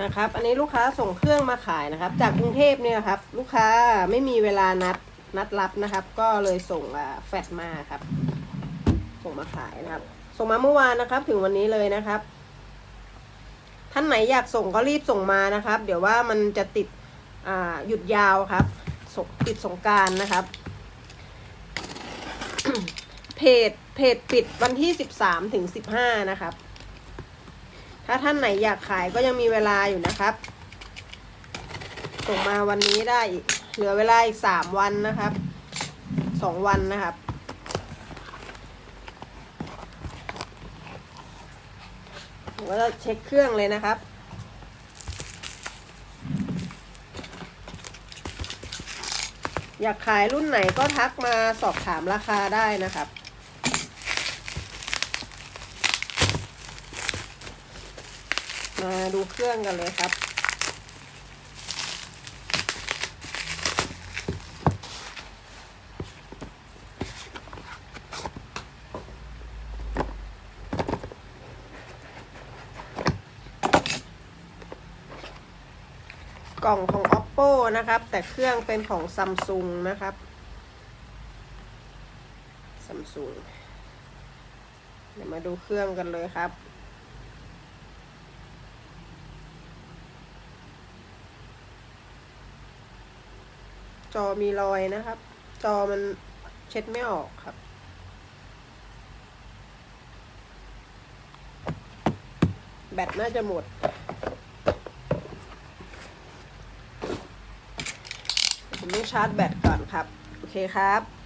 นะครับ อันนี้ลูกค้าส่งเครื่องมาขายนะครับ จากกรุงเทพเนี่ยครับ ลูกค้าไม่มีเวลานัดนัดรับนะครับ ก็เลยส่งอ่าแฟดมาครับ ส่งมาขายนะครับ ส่งมาเมื่อวานนะครับ ถึงวันนี้เลยนะครับ ท่านไหนอยากส่งก็รีบส่งมานะครับ เดี๋ยวว่ามันจะติดอ่าหยุดยาวครับส่งติดสงการนะครับ เพจเพจปิดวันที่สิบสามถึงสิบห้านะครับ ถ้าท่านไหนอยากขายก็ยังมีเวลาอยู่นะครับ ส่งมาวันนี้ได้อีกเหลือเวลาอีกสามวันนะครับสองวันนะครับ ผมก็จะเช็คเครื่องเลยนะครับอยากขายรุ่นไหนก็ทักมาสอบถามราคาได้นะครับ มาดูเครื่องกันเลยครับ กล่องของ oppo นะครับ แต่เครื่องเป็นของ samsung นะครับ samsung เดี๋ยวมาดูเครื่องกันเลยครับ จอมีรอยนะครับ จอมันเช็ดไม่ออกครับ แบตน่าจะหมด ผมต้องชาร์จแบตก่อนครับ โอเคครับ